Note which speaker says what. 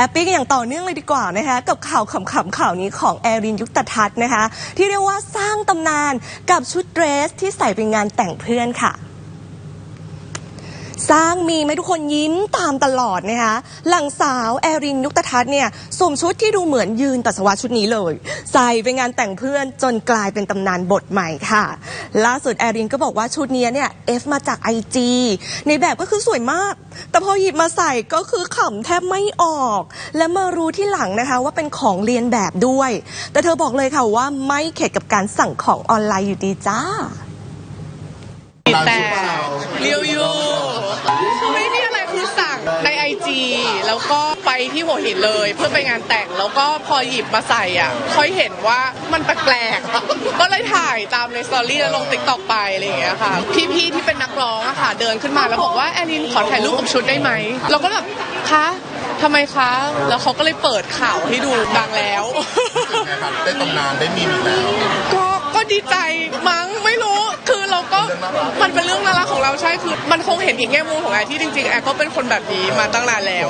Speaker 1: แฮปปี้กันอย่างต่อเนื่องเลยดีกว่านะคะกับข่าวขำๆข่าวนี้ของแอรินยุคตทัศน์นะคะ ที่เรียกว่าสร้างตำนานกับชุดเดรสที่ใส่ไปงานแต่งเพื่อนค่ะ สร้างมีไหมทุกคนยิ้มตามตลอดนะคะหลังสาวแอรินยุคตทัศน์เนี่ยสวมชุดที่ดูเหมือนยืนปัสสาวะชุดนี้เลย ใส่ไปงานแต่งเพื่อนจนกลายเป็นตำนานบทใหม่ค่ะ ล่าสุดแอรินก็บอกว่าชุดเนี้ยเนี่ยเอฟมาจากไอจีในแบบก็คือสวยมาก แต่พอหยิบมาใส่ก็คือขำแทบไม่ออก และมารู้ที่หลังนะคะว่าเป็นของเรียนแบบด้วย แต่เธอบอกเลยค่ะว่าไม่เข็ดกับการสั่งของออนไลน์อยู่ดีจ้า
Speaker 2: แต่ จี แล้วก็ไปที่หัวหินเลย เพื่อไปงานแต่งแล้วก็พอหยิบมาใส่อะค่อยเห็นว่ามันแปลกๆก็เลยถ่ายตามในสตอรี่แล้วลงติ๊กตอกไปอะไรอย่างเงี้ยค่ะ พี่ๆที่เป็นนักร้องอะค่ะ เดินขึ้นมาแล้วบอกว่าแอลินขอถ่ายรูปกับชุดได้ไหมเราก็แบบคะทำไมคะ แล้วเขาก็เลยเปิดข่าวให้ดูดังแล้ว
Speaker 3: ไงครับได้ตำนานได้มีแล้ว
Speaker 2: มั
Speaker 3: น
Speaker 2: เป็นเรื่องน่ารักของเราใช่คือ มันคงเห็นอีกแง่มุมของแอร์ที่จริงๆแอร์ก็เป็นคนแบบนี้มาตั้งนานแล้ว